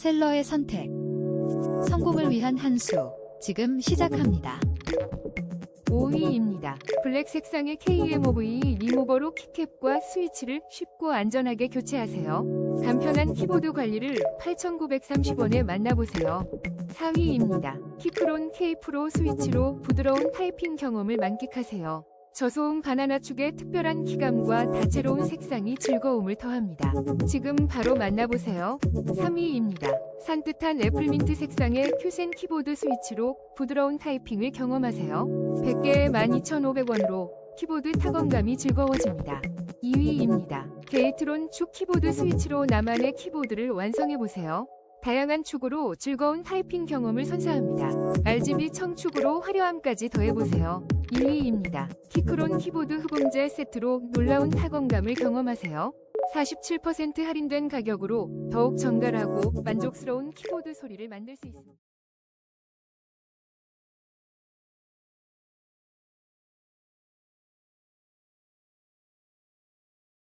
셀러의 선택. 성공을 위한 한 수. 지금 시작합니다. 5위입니다. 블랙 색상의 KMOV 리모버로 키캡과 스위치를 쉽고 안전하게 교체하세요. 간편한 키보드 관리를 8,930원에 만나보세요. 4위입니다. 키프론 K 프로 스위치로 부드러운 타이핑 경험을 만끽하세요. 저소음 바나나 축의 특별한 키감과 다채로운 색상이 즐거움을 더합니다. 지금 바로 만나보세요. 3위입니다. 산뜻한 애플민트 색상의 큐센 키보드 스위치로 부드러운 타이핑을 경험하세요. 100개에 12,500원으로 키보드 타건감이 즐거워집니다. 2위입니다. 게이트론 축 키보드 스위치로 나만의 키보드를 완성해보세요. 다양한 축으로 즐거운 타이핑 경험을 선사합니다. RGB 청축으로 화려함까지 더해보세요. 1위입니다. 키크론 키보드 흡음재 세트로 놀라운 타건감을 경험하세요. 47% 할인된 가격으로 더욱 정갈하고 만족스러운 키보드 소리를 만들 수 있습니다.